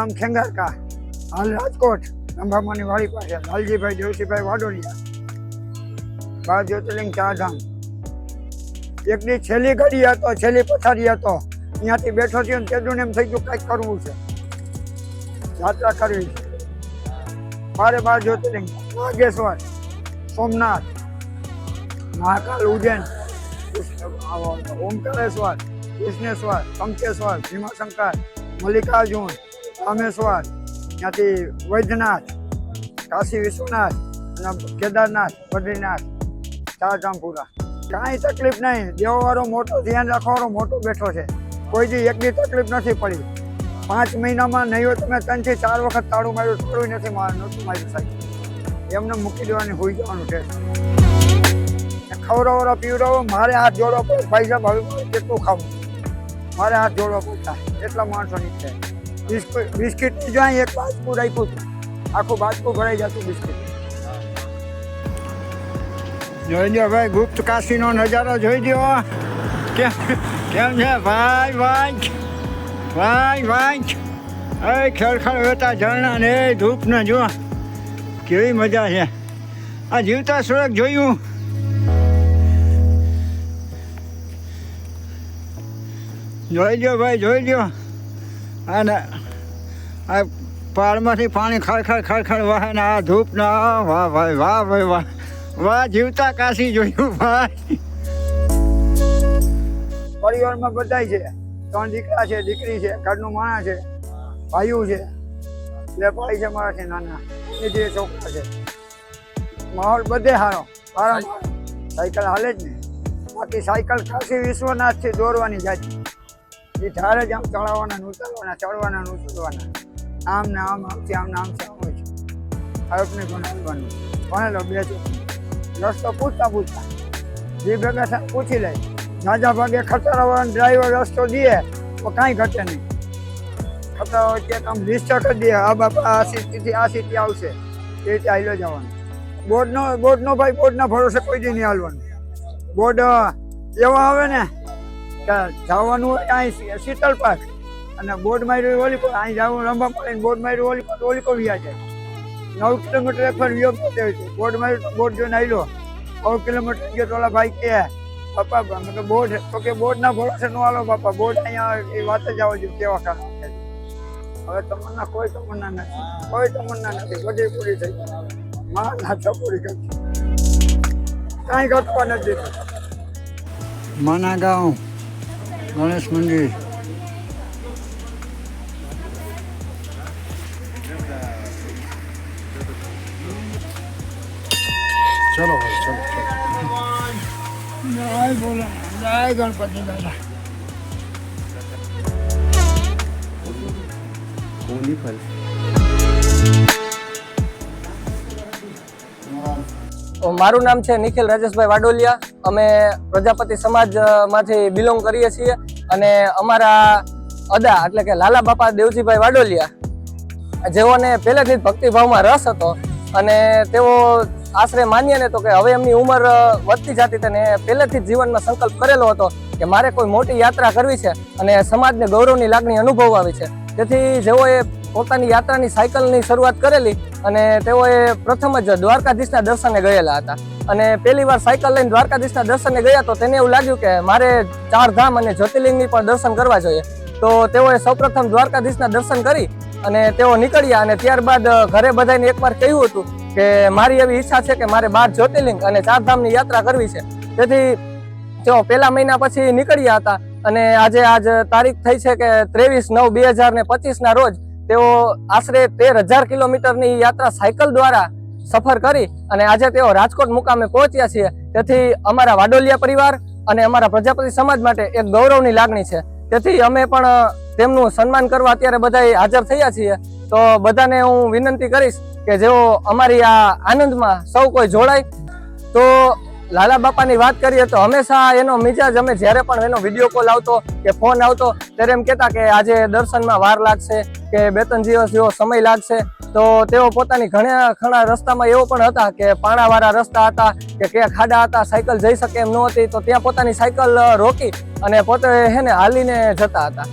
ગામ ખેંગારકા, હાલ રાજકોટ રંભામાની વાડી પાસે, લાલજીભાઈ દેવસીભાઈ વાડોલિયા બાર જ્યોતિર્લિંગ ચારધામ. એકની છેલ્લી ઘડી હતો, છેલ્લી પથારી હતો. અહીંયાથી બેઠો થયો તેનું એમ થઈ ગયું કંઈક કરવું છે. યાત્રા કરવી છે. બારે બાર જ્યોતિર્લિંગ નાગેશ્વર સોમનાથ, મહાકાલ ઉજ્જૈન ઓમકારેશ્વર કૃષ્ણેશ્વર કંકેશ્વર ભીમાશંકર, મલ્લિકાર્જુન રામેશ્વર ત્યાંથી વૈદ્યનાથ, કાશી વિશ્વનાથ અને કેદારનાથ, બદ્રીનાથ, ચારધામપુરા. કાંઈ તકલીફ નહીં, દેવાવાળો મોટો ધ્યાન રાખવાવાળો મોટો બેઠો છે. કોઈ દી એક દી તકલીફ નથી પડી. પાંચ મહિનામાં નહીં હોય તમે ત્રણથી ચાર વખત તાળું માર્યું, તાળું નથી નહોતું માર્યું સાહેબ. એમને મૂકી દેવાની હોઈ જવાનું છે. ખવડાવો પીવડાવો, મારે હાથ જોડવા પડે, ભાઈ સાહેબ, હવે કેટલું ખાવું? મારે હાથ જોડવા પડતા એટલા માણસો નીકળે બિસ્કિટ બિસ્કિટ જો અહીં એક બાજકું રાખ્યું હતું આખું બાજકું ભરાઈ જતું બિસ્કિટ. જોઈ લો ભાઈ, ગુપ્ત કાશીનો નજારો જોઈ દો કેમ છે? ભાઈ ભાઈ ભાઈ ભાઈ હવે ખેડખડ વેતા ઝરણા ને ધૂપ ને જો. કેવી મજા છે. આ જીવતા સુરત જોયું. જોઈ લ્યો ભાઈ, જોઈ લ્યો. અને આ પાળમાંથી પાણી ખડખડ ખડખડ વહે ને આ ધૂપ ના વાહ ભાઈ વાહ ભાઈ વાહ. વાહ, જીવતા કાશી જોયું, ભાઈ. પરિવારમાં બધાય છે. ત્રણ દીકરા છે, દીકરી છે, ઘરનું માણા છે, ભાઈઓ છે. વેપારી છે, મારા છે, નાના. એ જે છોકરા છે. માહોલ બધે સારો. સારા સાયકલ હાલે જ ને. બાકી સાયકલ કાશી વિશ્વનાથ છે, દોરવાની જાતી. એ ધારે જ આમ ચડાવવાના નૂતરવાના ચડવાના નૂતરવાના આમ ને આમ આમથી આમ નામ છે આમ હોય છે. આયોગને ભણાવવાનું ભણેલો બે રસ્તો પૂછતા પૂછતા. જે ભેગા પૂછી લે. જાજા ભાગે ખતરાવાળા ડ્રાઈવર રસ્તો દે તો કાંઈ ઘટે નહીં. ખતરા હોય કે આમ લિસ્ટ કરી દે આ બાપા આ સીટથી આ સીટથી આવશે. એ રીતે હાલ્યો જવાનું. બોર્ડનો બોર્ડનો ભાઈ, બોર્ડના ભરોસે કોઈ દી નહીં હાલવાનું. બોર્ડ એવા આવે ને જવાનું અહીં શીતલ પાક અને બોર્ડ માર્યું ઓલી પર અહીં જવાનું રંબા પડે બોર્ડ માર્યું ઓલી પર ઓલી પર વ્યા જાય નવ કિલોમીટર એક વાર વ્યો પહોંચે છે. બોર્ડ માર્યું બોર્ડ જોઈને આવ્યો નવ કિલોમીટર ગયો તો ઓલા ભાઈ કે પપ્પા મતલબ બોર્ડ તો કે બોર્ડ ના ભરોસે નો આલો પપ્પા બોર્ડ અહીંયા એ વાત જ આવો જોઈએ કેવા કારણ હવે તમન્ના કોઈ તમન્ના નથી. કોઈ તમન્ના નથી. બધી પૂરી થઈ મારા નાચો પૂરી કરી કાંઈ ઘટવા નથી માના ગાંવ ગણેશ મંદિર ચલો ભાઈ ચલો ચલો જય બોલો જય ગણપતિ દાદા ઊંધી ફલ મારું નામ છે નિખિલ રાજેશભાઈ વાડોલિયા. અમે પ્રજાપતિ સમાજમાંથી બિલોંગ કરીએ છીએ અને અમારા અદા એટલે કે લાલા બાપા દેવજીભાઈ વાડોલિયા, જેઓને પહેલેથી જ ભક્તિભાવમાં રસ હતો અને તેઓ આશરે માનીએ ને તો કે હવે એમની ઉંમર વધતી જતી તેને પહેલેથી જ જીવનમાં સંકલ્પ કરેલો હતો કે મારે કોઈ મોટી યાત્રા કરવી છે અને સમાજને ગૌરવની લાગણી અનુભવવી છે. તેથી જેઓએ પોતાની યાત્રાની સાયકલની શરૂઆત કરેલી અને તેઓએ પ્રથમ જ દ્વારકાધીશના દર્શને ગયેલા હતા. અને પહેલી વાર સાયકલ લઈને દ્વારકાધીશના દર્શને ગયા તો તેને એવું લાગ્યું કે મારે ચાર ધામ અને જ્યોતિર્લિંગની પણ દર્શન કરવા જોઈએ. તો તેઓએ સૌપ્રથમ દ્વારકાધીશના દર્શન કરી અને તેઓ નીકળ્યા અને ત્યારબાદ ઘરે બધાને એકવાર કહ્યું હતું કે મારી એવી ઈચ્છા છે કે મારે બાર જ્યોતિર્લિંગ અને ચાર ધામની યાત્રા કરવી છે. તેથી તેઓ પહેલા મહિના પછી નીકળ્યા હતા અને આજે આજ તારીખ થઈ છે કે ત્રેવીસ નવ બે હજાર ને પચીસના રોજ તેઓ આશરે તેર હજાર કિલોમીટરની યાત્રા સાયકલ દ્વારા સફર કરી અને આજે તેઓ રાજકોટ મુકામે પહોંચ્યા છીએ. તેથી અમારા વાડોલિયા પરિવાર અને અમારા પ્રજાપતિ સમાજ માટે એક ગૌરવની લાગણી છે. તેથી અમે પણ તેમનું સન્માન કરવા અત્યારે બધા હાજર થયા છીએ. તો બધાને હું વિનંતી કરીશ કે જેઓ અમારી આ આનંદમાં સૌ કોઈ જોડાય. તો લાલા બાપાની વાત કરીએ તો હંમેશા એનો મિજાજ અમે જ્યારે પણ એનો વીડિયો કોલ આવતો કે ફોન આવતો, ત્યારે એમ કહેતા કે આજે દર્શનમાં વાર લાગશે, કે બે ત્રણ દિવસ જેવો સમય લાગશે. તો તેઓ પોતાની ઘણા ઘણા રસ્તામાં એવો પણ હતા કે પાણાવાળા રસ્તા હતા કે ક્યાં ખાડા હતા, સાયકલ જઈ શકે એમ ન હતી, તો ત્યાં પોતાની સાયકલ રોકી અને પોતે હે ને હાલીને જતા હતા.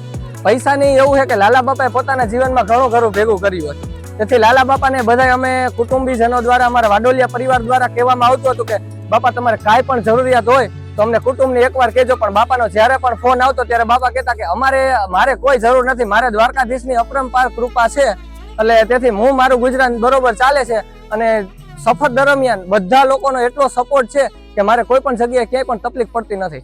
પૈસાની એવું છે કે લાલા બાપાએ પોતાના જીવનમાં ઘણું ઘણું ભેગું કર્યું હતું તેથી લાલા બાપાને બધા અમે કુટુંબીજનો દ્વારા, અમારા વાડોલિયા પરિવાર દ્વારા કહેવામાં આવતું હતું કે, બાપા, તમારે કાંઈ પણ જરૂરિયાત હોય તો અમને કુટુંબની એકવાર કહેજો. પણ બાપાનો જ્યારે પણ ફોન આવતો ત્યારે બાપા કહેતા કે, અમારે, મારે કોઈ જરૂર નથી. મારે દ્વારકાધીશની અપરંપાર કૃપા છે. એટલે તેથી હું મારું ગુજરાત બરોબર ચાલે છે અને સફર દરમિયાન બધા લોકોનો એટલો સપોર્ટ છે કે મારે કોઈ પણ જગ્યાએ ક્યાંય પણ તકલીફ પડતી નથી.